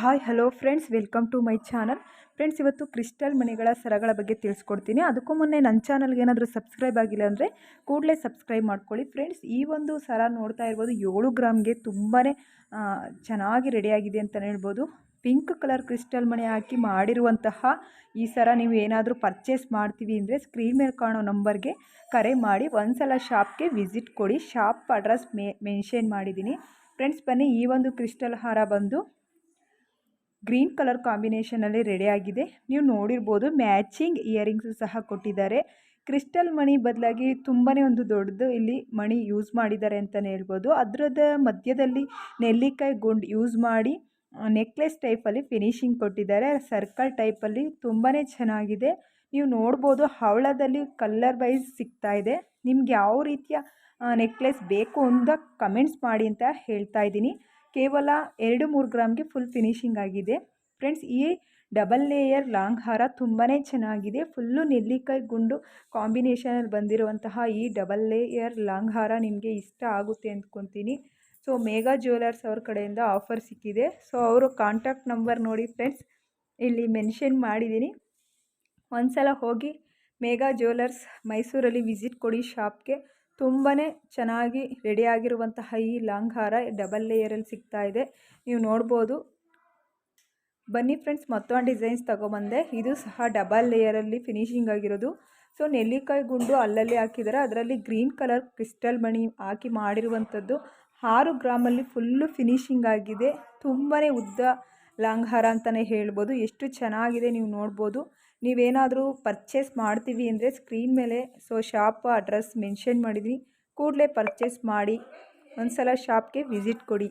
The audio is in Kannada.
Hi hello friends welcome to my channel friends ಇವತ್ತು ಕ್ರಿಸ್ಟಲ್ ಮನೆಗಳ ಸರಗಳ ಬಗ್ಗೆ ತಿಳಿಸ್ಕೊಡ್ತೀನಿ. ಅದಕ್ಕೂ ಮುನ್ನೆ ನನ್ನ ಚಾನಲ್ಗೆ ಏನಾದರೂ ಸಬ್ಸ್ಕ್ರೈಬ್ ಆಗಿಲ್ಲ ಅಂದರೆ ಕೂಡಲೇ ಸಬ್ಸ್ಕ್ರೈಬ್ ಮಾಡ್ಕೊಳ್ಳಿ. ಫ್ರೆಂಡ್ಸ್ ಈ ಒಂದು ಸರ ನೋಡ್ತಾ ಇರ್ಬೋದು. ಏಳು ಗ್ರಾಮ್ಗೆ ತುಂಬಾ ಚೆನ್ನಾಗಿ ರೆಡಿಯಾಗಿದೆ ಅಂತಲೇ ಹೇಳ್ಬೋದು. ಪಿಂಕ್ ಕಲರ್ ಕ್ರಿಸ್ಟಲ್ ಮನೆ ಹಾಕಿ ಮಾಡಿರುವಂತಹ ಈ ಸರ ನೀವು ಏನಾದರೂ ಪರ್ಚೇಸ್ ಮಾಡ್ತೀವಿ ಅಂದರೆ ಸ್ಕ್ರೀನ್ ಮೇಲೆ ಕಾಣೋ ನಂಬರ್ಗೆ ಕರೆ ಮಾಡಿ. ಒಂದ್ಸಲ ಶಾಪ್ಗೆ ವಿಸಿಟ್ ಕೊಡಿ. ಶಾಪ್ ಅಡ್ರೆಸ್ ಮೆನ್ಷನ್ ಮಾಡಿದ್ದೀನಿ. ಫ್ರೆಂಡ್ಸ್ ಬನ್ನಿ. ಈ ಒಂದು ಕ್ರಿಸ್ಟಲ್ ಹಾರ ಬಂದು ಗ್ರೀನ್ ಕಲರ್ ಕಾಂಬಿನೇಷನಲ್ಲಿ ರೆಡಿಯಾಗಿದೆ ನೀವು ನೋಡಿರ್ಬೋದು ಮ್ಯಾಚಿಂಗ್ ಇಯರಿಂಗ್ಸು ಸಹ ಕೊಟ್ಟಿದ್ದಾರೆ. ಕ್ರಿಸ್ಟಲ್ ಮಣಿ ಬದಲಾಗಿ ತುಂಬಾ ಒಂದು ದೊಡ್ಡದು ಇಲ್ಲಿ ಮಣಿ ಯೂಸ್ ಮಾಡಿದ್ದಾರೆ ಅಂತಲೇ ಹೇಳ್ಬೋದು. ಅದರದ ಮಧ್ಯದಲ್ಲಿ ನೆಲ್ಲಿಕಾಯಿ ಗುಂಡು ಯೂಸ್ ಮಾಡಿ ನೆಕ್ಲೆಸ್ ಟೈಪಲ್ಲಿ ಫಿನಿಶಿಂಗ್ ಕೊಟ್ಟಿದ್ದಾರೆ. ಸರ್ಕಲ್ ಟೈಪಲ್ಲಿ ತುಂಬಾ ಚೆನ್ನಾಗಿದೆ. ನೀವು ನೋಡ್ಬೋದು ಹವಳದಲ್ಲಿ ಕಲ್ಲರ್ ವೈಸ್ ಸಿಗ್ತಾ ಇದೆ. ನಿಮ್ಗೆ ಯಾವ ರೀತಿಯ ನೆಕ್ಲೆಸ್ ಬೇಕು ಅಂತ ಕಮೆಂಟ್ಸ್ ಮಾಡಿ ಅಂತ ಹೇಳ್ತಾ ಇದ್ದೀನಿ. ಕೇವಲ ಎರಡು ಮೂರು ಗ್ರಾಮ್ಗೆ ಫುಲ್ ಫಿನಿಶಿಂಗ್ ಆಗಿದೆ. ಫ್ರೆಂಡ್ಸ್ ಈ ಡಬಲ್ ಲೇಯರ್ ಲಾಂಗ್ ಹಾರ ತುಂಬಾ ಚೆನ್ನಾಗಿದೆ. ಫುಲ್ಲು ನೆಲ್ಲಿಕಾಯಿ ಗುಂಡು ಕಾಂಬಿನೇಷನಲ್ಲಿ ಬಂದಿರುವಂತಹ ಈ ಡಬಲ್ ಲೇಯರ್ ಲಾಂಗ್ ಹಾರ ನಿಮಗೆ ಇಷ್ಟ ಆಗುತ್ತೆ ಅಂದ್ಕೊತೀನಿ. ಸೊ ಮೇಘಾ ಜ್ಯುವೆಲರ್ಸ್ ಅವ್ರ ಕಡೆಯಿಂದ ಆಫರ್ ಸಿಕ್ಕಿದೆ. ಸೊ ಅವರು ಕಾಂಟ್ಯಾಕ್ಟ್ ನಂಬರ್ ನೋಡಿ ಫ್ರೆಂಡ್ಸ್ ಇಲ್ಲಿ ಮೆನ್ಷನ್ ಮಾಡಿದ್ದೀನಿ. ಒಂದು ಸಲ ಹೋಗಿ ಮೇಘಾ ಜ್ಯುವೆಲರ್ಸ್ ಮೈಸೂರಲ್ಲಿ ವಿಸಿಟ್ ಕೊಡಿ ಶಾಪ್ಗೆ ತುಂಬಾ ಚೆನ್ನಾಗಿ ರೆಡಿಯಾಗಿರುವಂತಹ ಈ ಲಾಂಗ್ ಹಾರ ಡಬಲ್ ಲೇಯರಲ್ಲಿ ಸಿಗ್ತಾ ಇದೆ. ನೀವು ನೋಡ್ಬೋದು. ಬನ್ನಿ ಫ್ರೆಂಡ್ಸ್ ಮತ್ತೊಂದು ಡಿಸೈನ್ಸ್ ತೊಗೊಬಂದೆ. ಇದು ಸಹ ಡಬಲ್ ಲೇಯರಲ್ಲಿ ಫಿನಿಶಿಂಗ್ ಆಗಿರೋದು. ಸೊ ನೆಲ್ಲಿಕಾಯಿ ಗುಂಡು ಅಲ್ಲಲ್ಲಿ ಹಾಕಿದ್ದಾರೆ ಅದರಲ್ಲಿ ಗ್ರೀನ್ ಕಲರ್ ಕ್ರಿಸ್ಟಲ್ ಮಣಿ ಹಾಕಿ ಮಾಡಿರುವಂಥದ್ದು. ಆರು ಗ್ರಾಮಲ್ಲಿ ಫುಲ್ಲು ಫಿನಿಶಿಂಗ್ ಆಗಿದೆ. ತುಂಬಾ ಉದ್ದ ಲಾಂಗ್ ಹಾರ ಅಂತಲೇ ಹೇಳ್ಬೋದು. ಎಷ್ಟು ಚೆನ್ನಾಗಿದೆ ನೀವು ನೋಡ್ಬೋದು. ನೀವೇನಾದರೂ ಪರ್ಚೇಸ್ ಮಾಡ್ತೀವಿ ಅಂದರೆ ಸ್ಕ್ರೀನ್ ಮೇಲೆ ಸೊ ಶಾಪ್ ಅಡ್ರೆಸ್ ಮೆನ್ಷನ್ ಮಾಡಿದ್ದೀನಿ ಕೂಡಲೇ ಪರ್ಚೇಸ್ ಮಾಡಿ ಒಂದು ಸಲ ಶಾಪ್ಗೆ ವಿಸಿಟ್ ಕೊಡಿ.